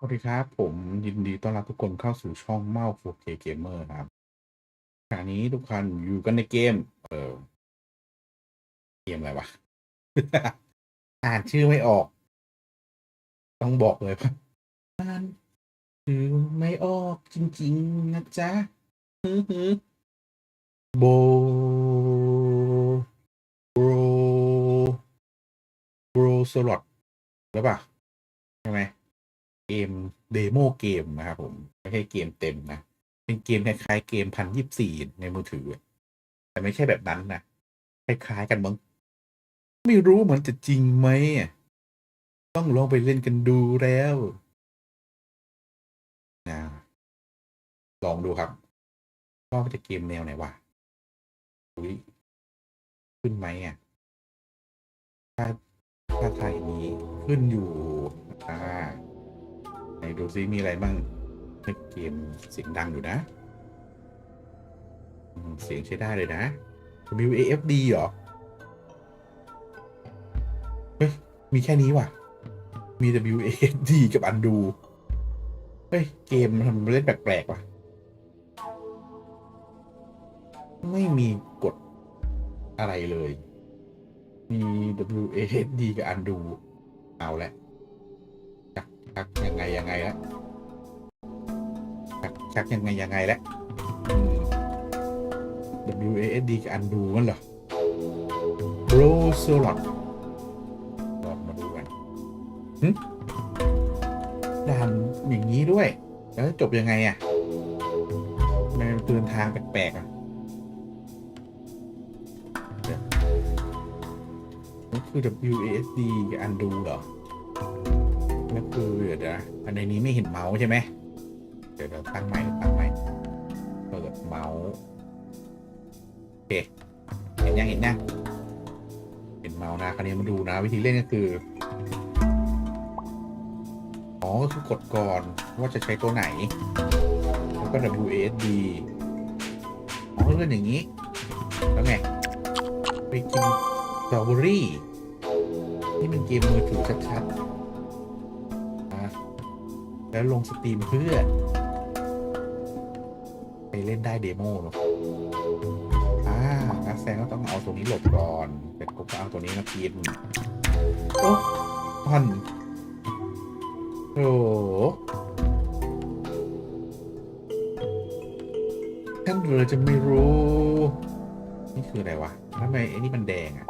สวัสดีครับ ผมยินดีต้อนรับทุกคนเข้าสู่ช่องเมา 4K Gamer ครับขณะนี้ทุกคนอยู่กันในเกม เออเกมอะไรวะ อ่านชื่อไม่ออก ต้องบอกเลยว่าอ่านชื่อไม่ออกจริง ๆ นะจ๊ะฮึฮึโบโบโบสลอตหรือเปล่าใช่ไหม เกมเดโมเกมนะครับผมไม่ใช่เกมเต็มนะ เป็นเกมคล้ายๆเกมพันยิบสี่ในมือถือ แต่ไม่ใช่แบบนั้นนะคล้ายๆกันมั้งไม่รู้เหมือนจะจริงไหมต้องลองไปเล่นกันดูแล้วนะลองดูครับว่าจะเกมแนวไหนวะอุ้ยขึ้นไหมอะถ้าถ้าไทยมีขึ้นอยู่อ่า ไหนดูซิมีอะไรบ้างในเกมเสียงดังอยู่นะ เสียงใช้ได้เลยนะ WAFD เหรอ เฮ้ย มีแค่นี้ว่ะ มี WAFD กับอันดู เฮ้ย เกมทำเล่นแปลกๆว่ะ ไม่มีกฎอะไรเลย มี WAFD กับอันดู เอาแหละ ชักยังไงยังไงแล้วชักชักยังไงยังไงแล้ว W A S D กับอันดูมันเหรอ b r o s o l o t ลองมาดูกันด่านอย่างนี้ด้วย แล้วจบยังไงอะมันเดินทางแปลกๆอะเดี๋ยวนี่คือ W A S D กับอันดูเหรอ ก็คือเดี๋ยวนะอันในนี้ไม่เห็นเมาส์ใช่ไหมเดี๋ยวเราตั้งใหม่ตั้งใหม่เปิดเมาส์โอเคเห็นยังเห็นยังเห็นเมาส์นะคราวนี้มาดูนะ วิธีเล่นก็คืออ๋อก็คือกดก่อนว่าจะใช้ตัวไหน แล้วก็ WSD อ๋อเล่นอย่างนี้ แล้วไง ไปกินสตรอเบอรี่นี่เป็นเกมมือถือชัดๆ แล้วลงสตรีมเพื่อ ไปเล่นได้เดโมหรออ่านักแสดงก็ต้องเอาตัวนี้หลบก่อนเสร็จปุ๊บก็เอาตัวนี้มากินโอ้พันโอ้ท่านเลยจะไม่รู้ นี่คืออะไรวะทำไมไอ้นี่มันแดงอะ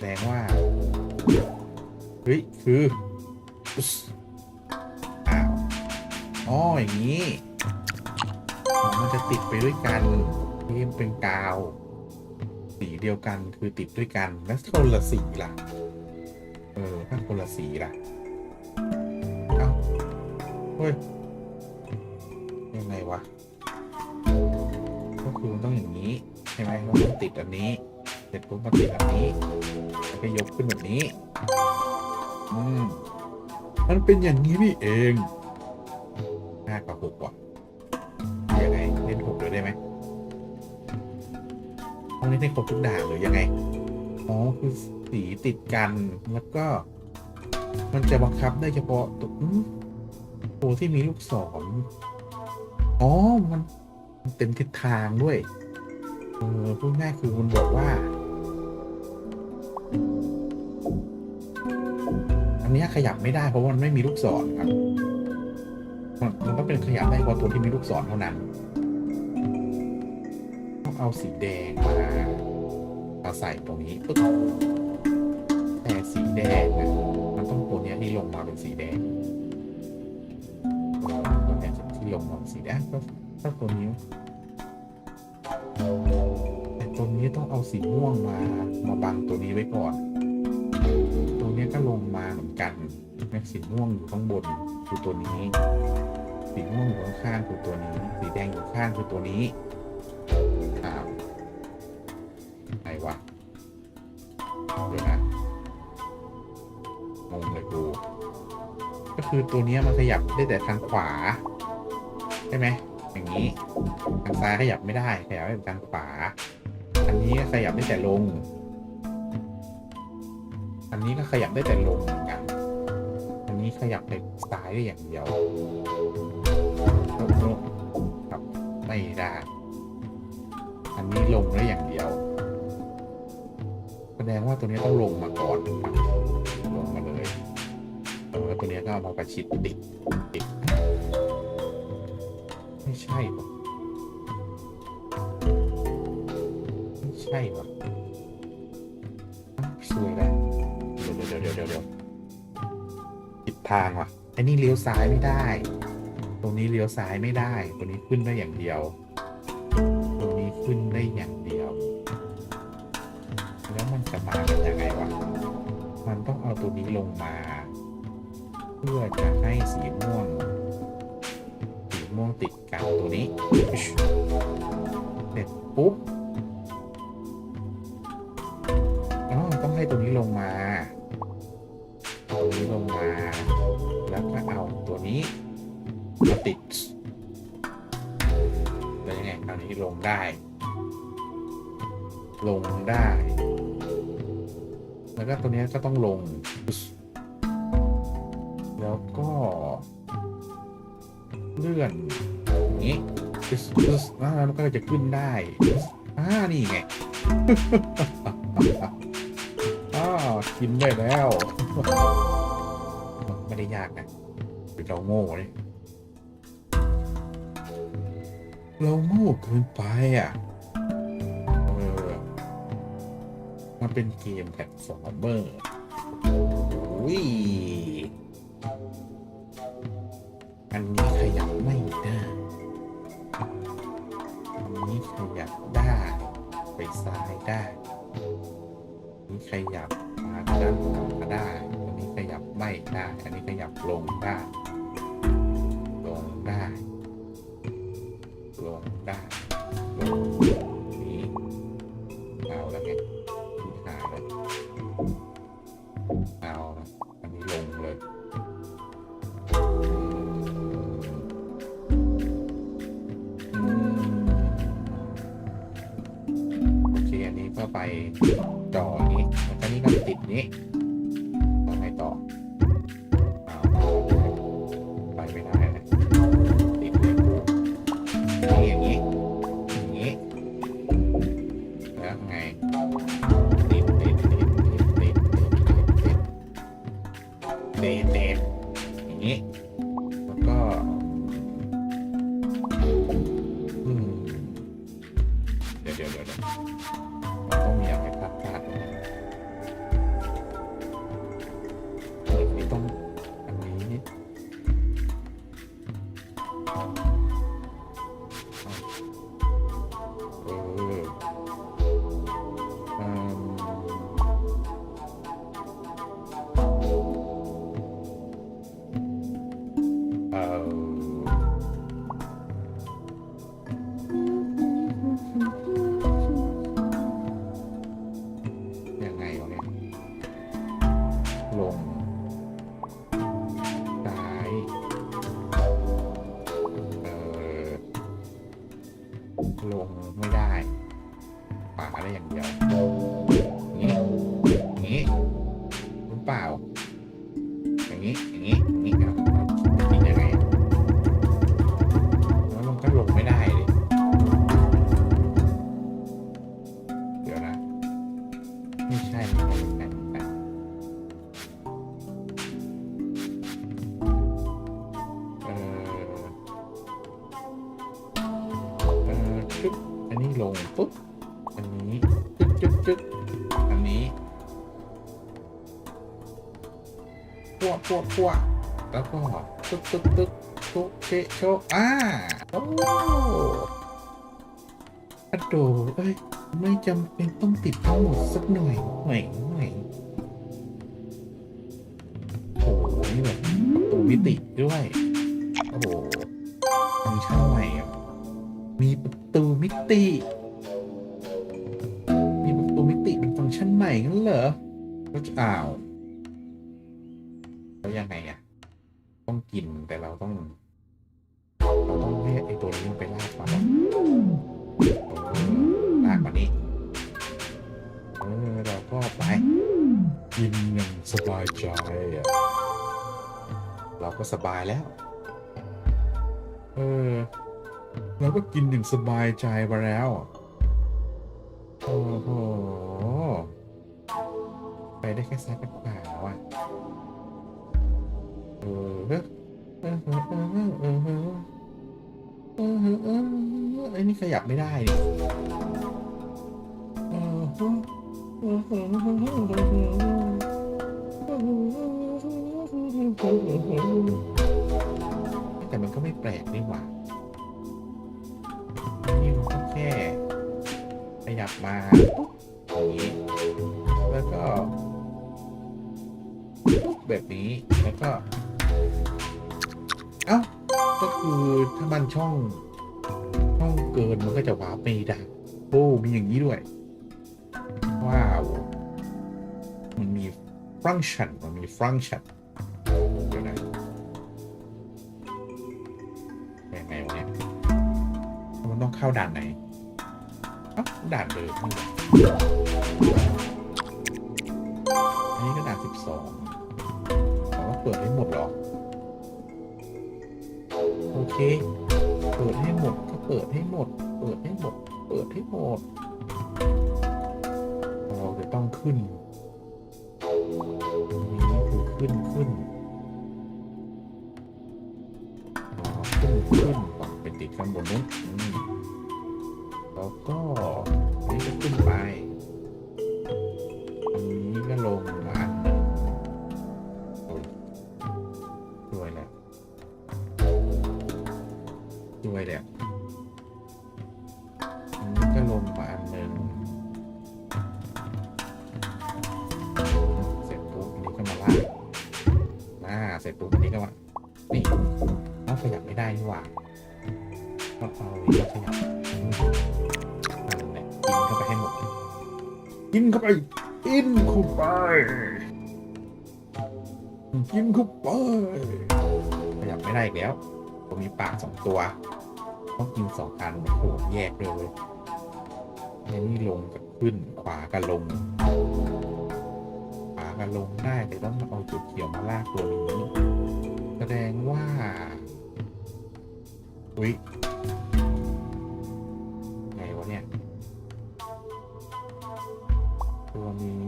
แดงว่า เฮ้ย คือ อ๋ออย่างนี้ มันจะติดไปด้วยกันนี่มันเป็นกาว สีเดียวกันคือติดด้วยกัน แล้วคนละสีล่ะ เออ ถ้าคนละสีล่ะ เอ้า เฮ้ย ยังไงวะ ก็คือมันต้องอย่างนี้ ใช่ไหมมันต้องติดอันนี้ เสร็จปุ๊บมาติดอันนี้แล้วก็ยกขึ้นแบบนี้ อืมมันเป็นอย่างนี้นี่เอง ห้ากับหกว่ะยังไงเล่นหกเลยได้ไหมต้องเล่นให้ครบทุกด่านหรือยังไงอ๋อคือสีติดกันแล้วก็ มันจะบังคับได้เฉพาะตัวตัวที่มีลูกศรอ๋อมันเต็มทิศทางด้วยเออพูดง่ายคือมันบอกว่า อันนี้ขยับไม่ได้เพราะว่ามันไม่มีลูกศรครับ มันต้องเป็นขยับได้เฉพาตัวที่มีลูกศรเท่านั้น ต้องเอาสีแดงมามาใส่ตรงนี้ปึ๊บแต่สีแดงนะมันต้องตัวนี้ที่ลงมาเป็นสีแดงตัวเนี้ที่ลงมาเป็นสีแดงก็ถ้าตัวนี้แต่ตัวนี้ต้องเอาสีม่วงมามาบังตัวนี้ไว้ก่อน ตัวนี้ก็ลงมาเหมือนกัน แม็กสีม่วงอยู่ข้างบนคือตัวนี้ สีม่วงอยู่ข้างๆคือตัวนี้ สีแดงอยู่ข้างคือตัวนี้อ้าวไหนวะเดี๋ยวนะงงเลยกูก็คือตัวนี้มันขยับได้แต่ทางขวาใช่ไหมอย่างนี้ทางซ้ายขยับไม่ได้ขยับได้แต่ทางขวา อันนี้ขยับได้แต่ลง อันนี้ก็ขยับได้แต่ลงเหมือนกัน นี้ขยับไปซ้ายได้อย่างเดียวโน้โน้ครับไม่ได้ อันนี้ลงได้อย่างเดียว แสดงว่าตัวนี้ต้องลงมาก่อน ลงมาเลยแล้วตัวนี้ก็เอามาประชิดติดติดไม่ใช่ไม่ใช่ ทางว่ะไอ้นี่เลี้ยวซ้ายไม่ได้ ตรงนี้เลี้ยวซ้ายไม่ได้ตัวนี้ขึ้นได้อย่างเดียว ตรงนี้ขึ้นได้อย่างเดียว แล้วมันจะมากันยังไงวะ มันต้องเอาตัวนี้ลงมา เพื่อจะให้สีม่วง สีม่วงติดกับตัวนี้ เสร็จปุ๊บ เลื่อนอย่างนี้อ่าแล้วก็จะขึ้นได้อ่านี่ไงอ้าวกินได้แล้ว ไม่ได้ยากนะเราโง่เลยเราโง่เกินไปอะเออมันเป็นเกมแพลตฟอร์มเมอร์อุ้ยอันนี้ ขยับมาด้านหลังก็ได้ อันนี้ขยับไม่ได้ อันนี้ขยับลงได้ ลงได้ ปัวปัวปัวแล้วก็ตึ๊กตึ๊กตึ๊กโชะเชโชอ่าโอ้อะโดเอ้ย ไม่จำเป็นต้องติดทั้งหมดสักหน่อยหน่อยหน่อยโอ้โหนี่แบบตูมิติด้วย โอ้โหฟังก์ชันใหม่มีประตูมิติ มีประตูมิติเป็นฟังก์ชันใหม่งั้นเหรอก็จะอ้าวายแล้ว เออเราก็กินอย่างสบายใจไปแล้วอะโอ้โห ไปได้แค่แซกับขวว่ะเออไอ้นี่ขยับไม่ได้เออเออเออเออเออเออเออเออเออเออเออเออเออเออเออเออเออเออ ต่มันก็ไม่แปลกนี่หว่านี่มันก็แค่ขยับมาปุ๊บอย่างนี้แล้วก็ปุ๊บแบบนี้แล้วก็เอ้าก็คือถ้ามันช่องช่องเกินมันก็จะวาร์ปไม่ได้โอ้มีอย่างนี้ด้วย ว้าว มันมีฟังก์ชันมันมีฟังก์ชัน เข้าด่านไหนอ้าด่านเดิมนี่อันนี้ก็ด่านสิบสองแต่ว่าเปิดให้หมดหรอ โอเค เปิดให้หมดก็เปิดให้หมด เปิดให้หมด เปิดให้หมด เราจะต้องขึ้นนี่คือขึ้นขึ้นขึ้นขึ้นก่อนไปติดข้างบนนู้น แล้วก็อันนี้ก็ขึ้นไป กินเข้าไป กินเข้าไป กินเข้าไปขยับไม่ได้อีกแล้ว ผมมีปากสองตัว ต้องกินสองอันโอ้โหแยกเลยเว้ยนนี้ลงกับขึ้นขวากับลง ขวากันลงได้แต่ต้องเอาจุดเขียวมาลากตัวนี้ แสดงว่า อุ้ย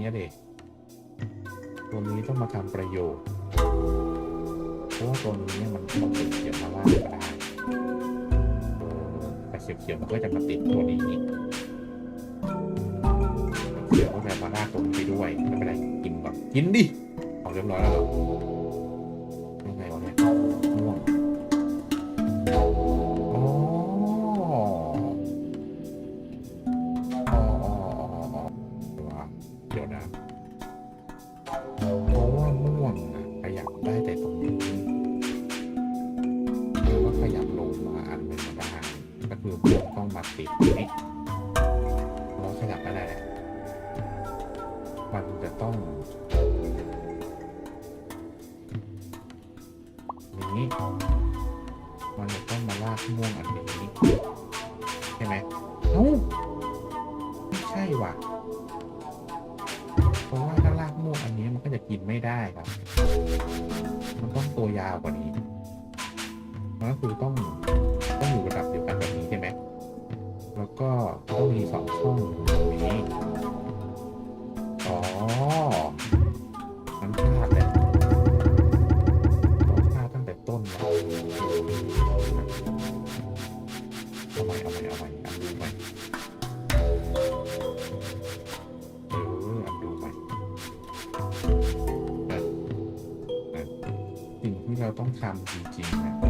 ตัวนี้เด็กตัวนี้ต้องมาทำประโยชน์เพราะว่าตัวนี้เนี่ยมันเอาจุดเขียวมาล่าก็ได้เออแต่เขียวๆมันก็จะมาติดตัวนี้เขียวก็จะมาล่าตัวนี้ไปด้วยไม่เป็นไรกินก่อนกินดิเอาเรียบร้อยแล้ว นี้ มันจะต้องมาลากม่วงอันนี้ใช่ไหมเอ้าไม่ใช่ว่ะเพราะว่าถ้าลากม่วงอันนี้มันก็จะกินไม่ได้ครับ มันต้องตัวยาวกว่านี้มันก็คือต้องต้องอยู่ระดับเดียวกันแบบนี้ใช่ไหมแล้วก็ต้องมีสองช่องตรงนี้ ต้องทำจริงๆนะ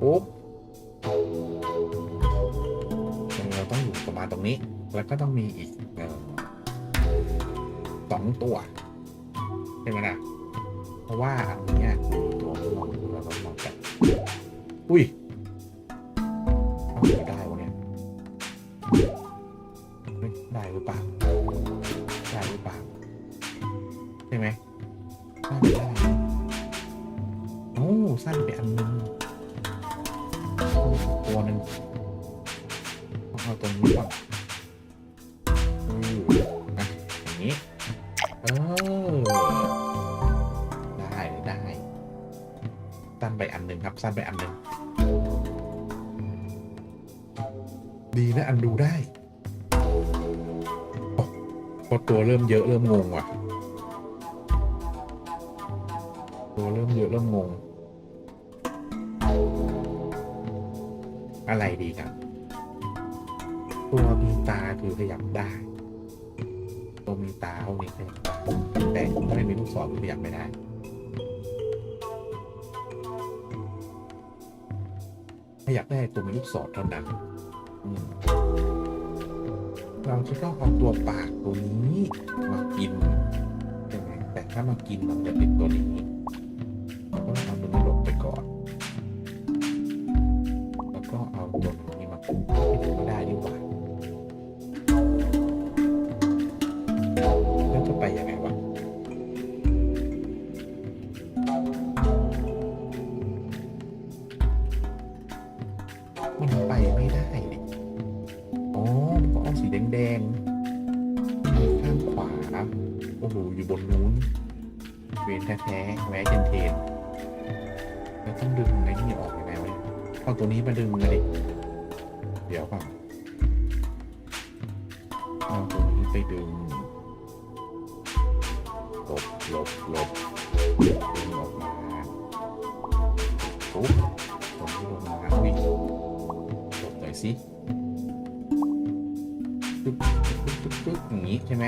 ปุ๊บเราต้องอยู่ประมาณตรงนี้ แล้วก็ต้องมีอีกสองตัวใช่ไหมนะเพราะว่าอันนี้ตัวมันลองดูแล้วก็ลองกันอุ้ย อย่างนี้เออได้ได้สั้นไปอันหนึ่งครับสั้นไปอันหนึ่งดีนะอันดูได้พอตัวเริ่มเยอะเริ่มงงว่ะ ตัวเริ่มเยอะเริ่มงง อะไรดีครับ ตัวมีตาคือขยับได้ มีตาพวกนี้ขยับได้แต่ถ้าไม่มีลูกศรขยับไม่ได้ขยับได้ตัวมีลูกศรเท่านั้นเราจะต้องเอาตัวปากตัวนี้มากินใช่ไหมแต่ถ้ามากินเราจะติดตัวนี้ นแท้ๆแวะเทนเทนแล้วต้องดึงไอ้นี่ออกยังไงวะเนี่ยเอาตัวนี้มาดึงเลยดิเดี๋ยวก่อนเอาตัวนี้ไปดึงหลบหลบหลบดึงออกมาปุ๊บตัวนี้ลงมาอุ้ยกดหน่อยสิปึ๊บปึ๊บปึ๊บปึ๊บอย่างนี้ใช่ไหม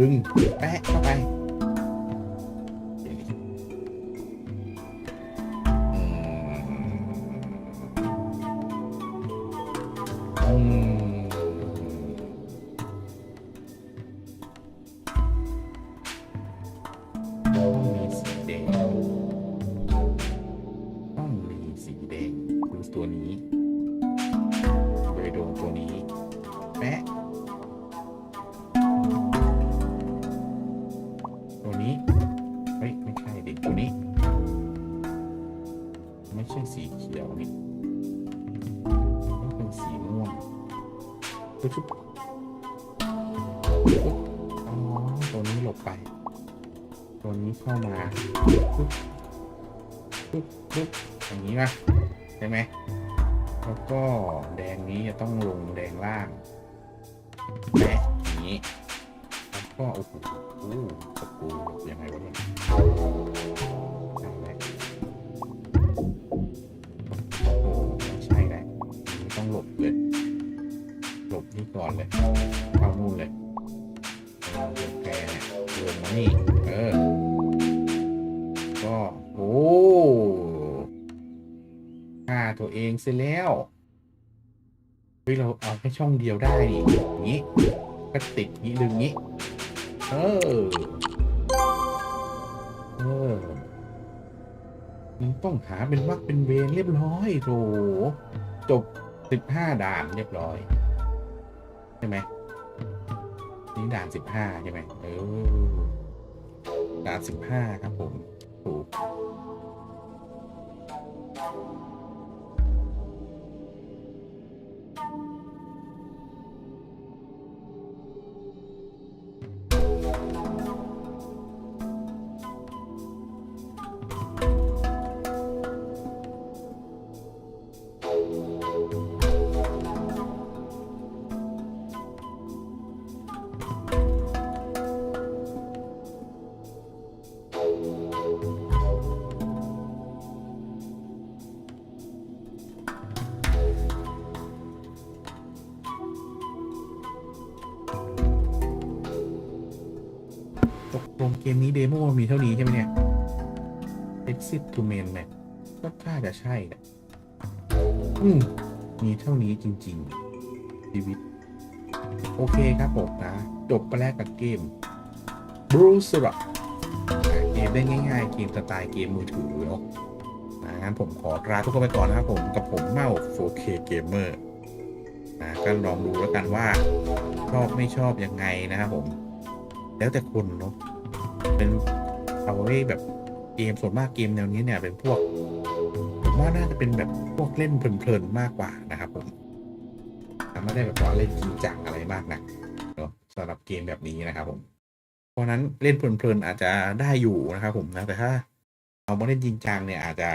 ดึงแปะเข้าไปอย่างนี้อืมอืม ปุ๊บอย่างนี้นะใช่ไหมแล้วก็แดงนี้จะต้องลงแดงล่างแปะอย่างนี้แล้วก็โอ้โหโอ้ตะปูยังไงวะเนี่ยได้แล้วโอ้โหใช่แหละอันนี้ต้องหลบเลย หลบนี่ก่อนเลย เข้านู่นเลยเอเดี๋ยวแกเนี่ยลงมานี่ เออ ตัวเองเสร็จแล้ว เฮ้ย เราเอาแค่ช่องเดียวได้ดิอย่างนี้ ก็ติดนี้ดึงนี้ เออ เออมันต้องหาเป็นวักเป็นเวรเรียบร้อยโถจบสิบห้าด่านเรียบร้อย ใช่ไหมนี่ด่านสิบห้าใช่ไหมเออด่านสิบห้าครับผมถูก นี้เดโมมีเท่านี้ใช่ไหมเนี่ย Exit to Main Map ก็น่าจะใช่แหละอืมมีเท่านี้จริงๆชีวิต โอเคครับผมนะ จบไปแล้วกับเกม Bruce r o c เกมได้ง่ายๆ เกมสไตล์เกมมือถือเนาะนะอ่างั้นผมขอลาทุกคนไปก่อนนะครับผมกับผมเมา 4K Gamer นะก็ลองดูแล้วกันว่า ชอบไม่ชอบยังไงนะครับผม แล้วแต่คนเนาะ เป็นเอาไว้แบบเกมส่วนมากเกมแนวนี้เนี่ยเป็นพวกผมว่าน่าจะเป็นแบบพวกเล่นเพลินๆมากกว่านะครับผมไม่ได้แบบว่าเล่นจริงจังอะไรมากนะเนาะสำหรับเกมแบบนี้นะครับผม เพราะนั้นเล่นเพลินๆอาจจะได้อยู่นะครับผมนะแต่ถ้าเอามาเล่นจริงจังเนี่ยอาจจะ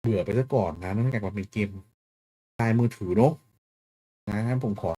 เบื่อไปซะก่อนนะเนื่องจากว่าเป็นเกมลายมือถือเนาะนะงั้นผมขอ